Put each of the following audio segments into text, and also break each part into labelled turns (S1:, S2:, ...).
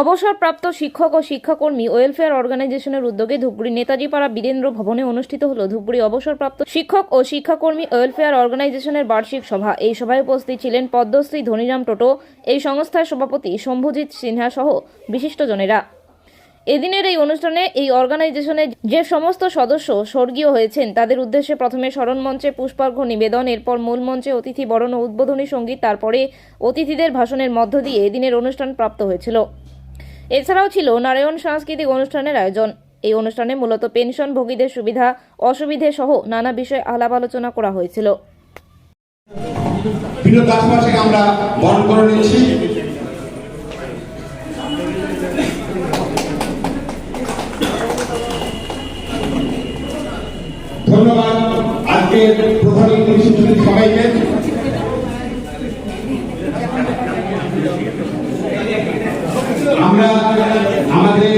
S1: অবসরপ্রাপ্ত শিক্ষক ও শিক্ষাকর্মী ওয়েলফেয়ার অর্গানাইজেশনের উদ্যোগে ধূপগুড়ি নেতাজি পাড়া বীরেন্দ্র ভবনে অনুষ্ঠিত হল ধূপগুড়ি অবসরপ্রাপ্ত শিক্ষক ও শিক্ষাকর্মী ওয়েলফেয়ার অর্গানাইজেশনের বার্ষিক সভা। এই সভায় উপস্থিত ছিলেন পদ্মশ্রী ধনীরাম টোটো, এই সংস্থার সভাপতি শম্ভুজিৎ সিনহা সহ বিশিষ্টজনেরা। এদিনের এই অনুষ্ঠানে এই অর্গানাইজেশনের যে সমস্ত সদস্য স্বর্গীয় হয়েছেন, তাদের উদ্দেশ্যে প্রথমে স্মরণ মঞ্চে পুষ্পার্ঘ্য নিবেদন, এরপর মূল মঞ্চে অতিথি বরণ ও উদ্বোধনী সংগীত, তারপরে অতিথিদের ভাষণের মধ্য দিয়ে এদিনের অনুষ্ঠান প্রাপ্ত হয়েছিল। এছাড়াও ছিল নারায়ণ সাংস্কৃতিক অনুষ্ঠানের আয়োজন। এই অনুষ্ঠানে মূলত পেনশনভোগীদের সুবিধা, অসুবিধে সহ নানা বিষয়ে আলাপ আলোচনা করা হয়েছিল।
S2: ধন্যবাদ আজকে প্রধান সবাইকে। আমরা আমাদের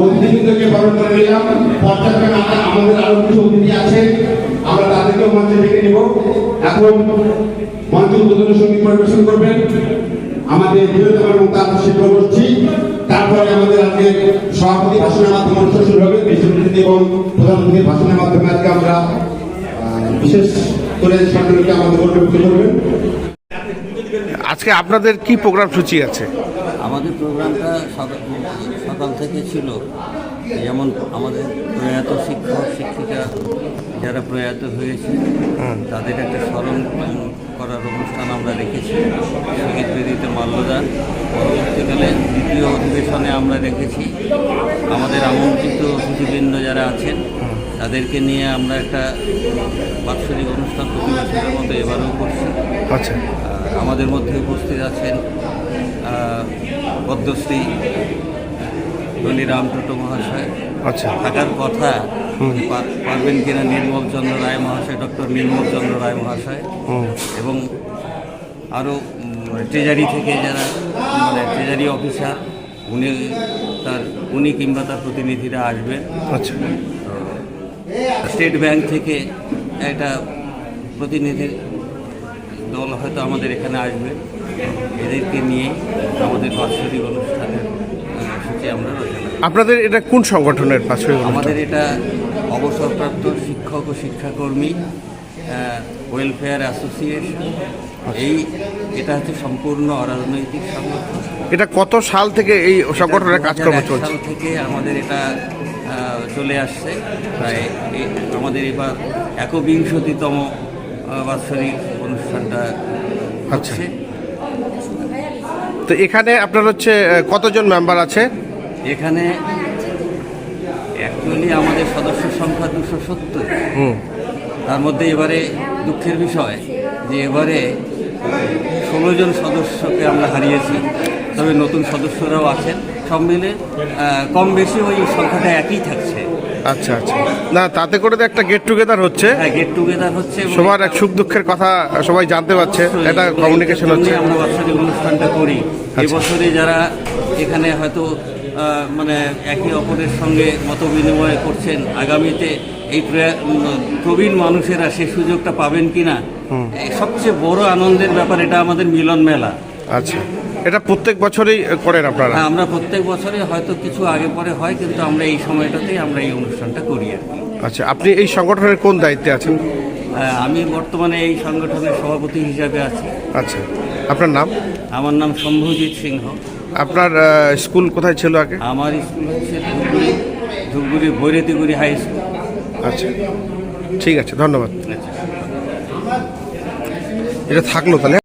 S2: অতিথিবৃন্দকে বরণ করে নিলাম। আমরা আমাদের আরও কিছু অতিথি আছে, আমরা তাদেরকেও মঞ্চে ডেকে নেব। এখন মঞ্চ উদ্বোধনী সংগীত পরিবেশন করবেন আমাদের বৃহত্তম এবং তার শিল্পগোষ্ঠী। তারপরে আমাদের আজকে সভাপতি ভাষণের মাধ্যমে অনুষ্ঠান শুরু হবে। বিশ্ববিদ্যালয় এবং প্রধানমন্ত্রীর ভাষণের মাধ্যমে আজকে আমরা বিশেষ করে সম্মানকে আমাদের অন্তর্ভুক্ত করবেন।
S3: আজকে আপনাদের কি প্রোগ্রাম সূচি আছে?
S4: আমাদের প্রোগ্রামটা সকাল থেকে ছিল। যেমন আমাদের প্রয়াত শিক্ষক শিক্ষিকা যারা প্রয়াত হয়েছে তাদের একটা স্মরণ করার অনুষ্ঠান আমরা রেখেছি। সংগীত বেদিতে মাল্যদান পরবর্তীকালে দ্বিতীয় অধিবেশনে আমরা রেখেছি। আমাদের আমন্ত্রিত অতিথিবৃন্দ যারা আছেন তাদেরকে নিয়ে আমরা একটা বাৎসরিক অনুষ্ঠান প্রতি বছরের মতো এবারেও করছি।
S3: আচ্ছা।
S4: আমাদের মধ্যে উপস্থিত আছেন পদ্মশ্রী ধনীরাম টোটো মহাশয়।
S3: আচ্ছা।
S4: থাকার কথা পার- পারবেন কিনা নির্মল চন্দ্র রায় মহাশয় ডক্টর নির্মল চন্দ্র রায় মহাশয়। এবং আরও ট্রেজারি থেকে যারা মানে ট্রেজারি অফিসার উনি তার উনি কিংবা তার প্রতিনিধিরা আসবেন।
S3: আচ্ছা।
S4: স্টেট ব্যাংক থেকে একটা প্রতিনিধি দল হয়তো আমাদের এখানে আসবে। এদেরকে নিয়ে আমাদের বাৎসরিক অনুষ্ঠানের সূচি আমরা
S3: আপনাদের এটা কোন সংগঠনের পাশে
S4: আমাদের এটা অবসরপ্রাপ্ত শিক্ষক ও শিক্ষাকর্মী ওয়েলফেয়ার অ্যাসোসিয়েশন এই এটা হচ্ছে সম্পূর্ণ অরাজনৈতিক সংগঠন।
S3: এটা কত সাল থেকে এই সংগঠনের কাজকর্ম
S4: 2001
S3: চলছে?
S4: সাল থেকে আমাদের এটা চলে আসছে। প্রায় আমাদের এবার একবিংশতিতম বাৎসরিক অনুষ্ঠানটা
S3: আচ্ছা।
S4: হচ্ছে।
S3: তো এখানে আপনার হচ্ছে কতজন মেম্বার আছে?
S4: এখানে অ্যাকচুয়ালি আমাদের সদস্য সংখ্যা দুশো সত্তর।
S3: হুম।
S4: তার মধ্যে এবারে দুঃখের বিষয় যে এবারে ষোলো জন সদস্যকে আমরা হারিয়েছি তবে নতুন সদস্যরাও আছেন। সব মিলে কম বেশি ওই সংখ্যাটা একই থাকছে।
S3: আচ্ছা আচ্ছা। না তাতে করে তো একটা গেট টুগেদার হচ্ছে।
S4: হ্যাঁ গেট টুগেদার হচ্ছে
S3: সবার এক সুখ দুঃখের কথা সবাই জানতে পারছে এটা কমিউনিকেশন হচ্ছে।
S4: আমরা বাৎসরিক অনুষ্ঠানটা করি।
S3: আচ্ছা।
S4: এবছরে যারা এখানে হয়তো মানে একে অপরের সঙ্গে মত বিনিময় করছেন আগামীতে এই প্রবীণ মানুষেরা সে সুযোগটা পাবেন কিনা সবচেয়ে বড় আনন্দের ব্যাপার এটা আমাদের মিলন মেলা।
S3: আচ্ছা। এটা প্রত্যেক বছরই করেন আপনারা?
S4: হ্যাঁ, আমরা প্রত্যেক বছরে হয়তো কিছু আগে পরে হয় কিন্তু আমরা এই সময়টাতেই আমরা এই অনুষ্ঠানটা করি আর কি।
S3: আচ্ছা আপনি এই সংগঠনের কোন দায়িত্বে আছেন?
S4: আমি বর্তমানে এই সংগঠনের সভাপতি হিসাবে আছি।
S3: আচ্ছা আপনার নাম?
S4: আমার নাম শম্ভুজিৎ সিংহ।
S3: আপনার স্কুল কোথায় ছিল আগে?
S4: আমার স্কুল হচ্ছে ধূপগুড়ি ধূপগুড়ি ভৈরতীগুড়ি হাই স্কুল।
S3: আচ্ছা ঠিক আছে ধন্যবাদ।
S4: আচ্ছা।
S3: এটা থাকল তাহলে